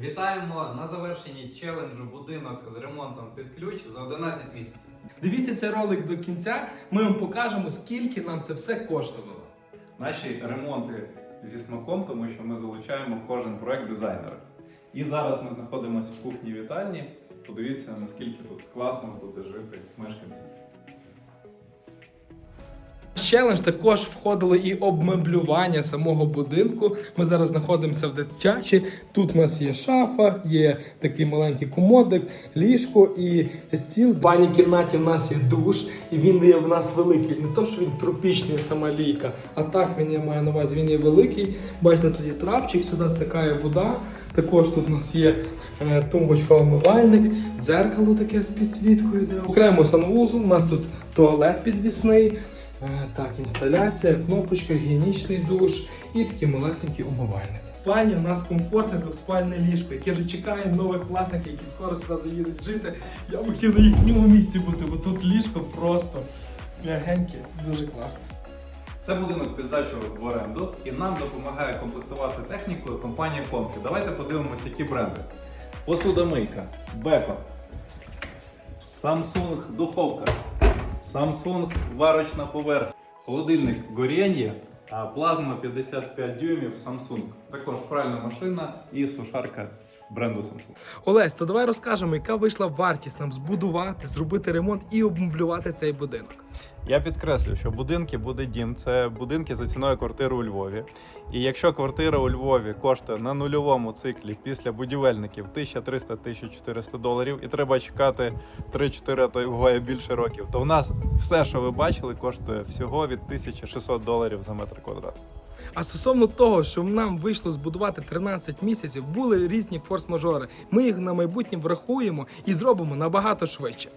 Вітаємо на завершенні челенджу будинок з ремонтом під ключ за 11 місяців. Дивіться цей ролик до кінця. Ми вам покажемо, скільки нам це все коштувало. Наші ремонти зі смаком, тому що ми залучаємо в кожен проект дизайнера. І зараз ми знаходимося в кухні вітальні. Подивіться, наскільки тут класно буде жити мешканцям. Челендж також входило і обмеблювання самого будинку. Ми зараз знаходимося в дитячі. Тут у нас є шафа, є такий маленький комодик, ліжко і стіл. В ванній кімнаті в нас є душ, і він є в нас великий. Не то, що він тропічний, сама лійка, а так він я маю на увазі, він є великий. Бачите, тут є трапчик, сюди стикає вода. Також тут у нас є е, тумбочка омивальник, дзеркало таке з підсвіткою. Окремо санвузол, у нас тут туалет підвісний. Е, Так, інсталяція, кнопочка, гігієнічний душ і такий малесенький умивальник. В спальні у нас комфортне двоспальне ліжко, яке вже чекає нових власників, які скоро сюди заїдуть жити. Я б хотів на їхньому місці бути, бо тут ліжко просто м'ягеньке, дуже класно. Це будинок здачу в оренду, і нам допомагає комплектувати технікою компанія Комфі. Давайте подивимося, які бренди. Посудомийка, Беко, Samsung духовка, Samsung варочна поверхня, холодильник Горєнє, а плазма 55 дюймів Samsung. Також пральна машина і сушарка бренду Samsung. Олесь, то давай розкажемо, яка вийшла вартість нам збудувати, зробити ремонт і обмеблювати цей будинок. Я підкреслю, що будинки буде дім. Це будинки за ціною квартири у Львові. І якщо квартира у Львові коштує на нульовому циклі після будівельників 1300-1400 доларів, і треба чекати 3-4, а то й буває більше років, то в нас все, що ви бачили, коштує всього від 1600 доларів за метр квадратний. А стосовно того, що нам вийшло збудувати 13 місяців, були різні форс-мажори. Ми їх на майбутнє врахуємо і зробимо набагато швидше.